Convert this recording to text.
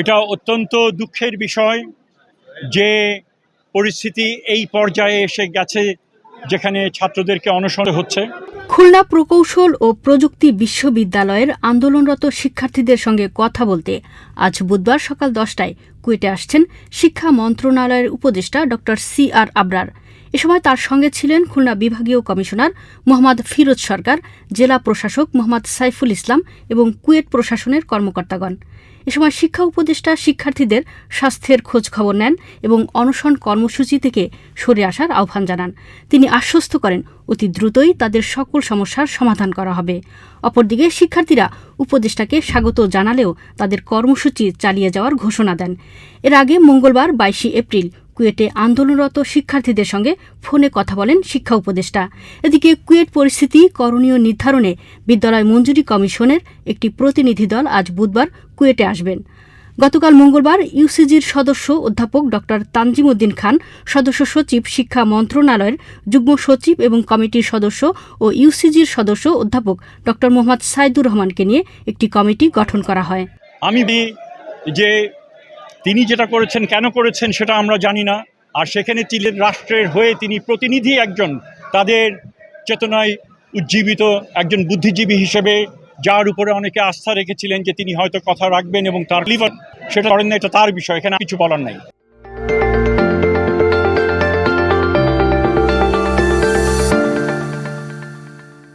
এটা অত্যন্ত দুঃখের বিষয় যে পরিস্থিতি এই পর্যায়ে এসে গেছে যেখানে ছাত্রদেরকে অনশন হচ্ছে। খুলনা প্রকৌশল ও প্রযুক্তি বিশ্ববিদ্যালয়ের আন্দোলনরত শিক্ষার্থীদের সঙ্গে কথা বলতে আজ বুধবার সকাল দশটায় কুয়েটে আসছেন শিক্ষা মন্ত্রণালয়ের উপদেষ্টা ড. সি আর আবরার। এ সময় তার সঙ্গে ছিলেন খুলনা বিভাগীয় কমিশনার মোহাম্মদ ফিরোজ সরকার, জেলা প্রশাসক মোহাম্মদ সাইফুল ইসলাম এবং কুয়েট প্রশাসনের কর্মকর্তাগণ। এ সময় শিক্ষা উপদেষ্টা শিক্ষার্থীদের স্বাস্থ্যের খোঁজ খবর নেন এবং অনশন কর্মসূচি থেকে সরে আসার আহ্বান জানান। তিনি আশ্বস্ত করেন অতি দ্রুতই তাদের সকল সমস্যার সমাধান করা হবে। অপরদিকে শিক্ষার্থীরা উপদেষ্টাকে স্বাগত জানালেও তাদের কর্মসূচি চালিয়ে যাওয়ার ঘোষণা দেন। এর আগে মঙ্গলবার বাইশে এপ্রিল কুয়েটে আন্দোলনরত শিক্ষার্থীদের সঙ্গে ফোনে কথা বলেন শিক্ষা উপদেষ্টা। এদিকে কুয়েট পরিস্থিতি করণীয় নির্ধারণে বিদ্যালয় মঞ্জুরি কমিশনের একটি প্রতিনিধি দল আজ বুধবার কুয়েটে আসবেন। গতকাল মঙ্গলবার ইউসিজির সদস্য অধ্যাপক ড তানজিম উদ্দিন খান, সদস্য সচিব, শিক্ষা মন্ত্রণালয়ের যুগ্ম সচিব এবং কমিটির সদস্য ও ইউসিজির সদস্য অধ্যাপক ড মোহাম্মদ সাইদুর রহমানকে নিয়ে একটি কমিটি গঠন করা হয়। আমি যে তিনি যেটা করেছেন, কেন করেছেন সেটা আমরা জানি না। আর সেখানে তিনি রাষ্ট্রের হয়ে তিনি প্রতিনিধি একজন, তাদের চেতনায় উজ্জীবিত একজন বুদ্ধিজীবী হিসেবে যার উপরে অনেকে আস্থা রেখেছিলেন যে তিনি হয়তো কথা রাখবেন এবং তার লিভার সেটা করেন না, এটা তার বিষয়, এখানে কিছু বলার নাই।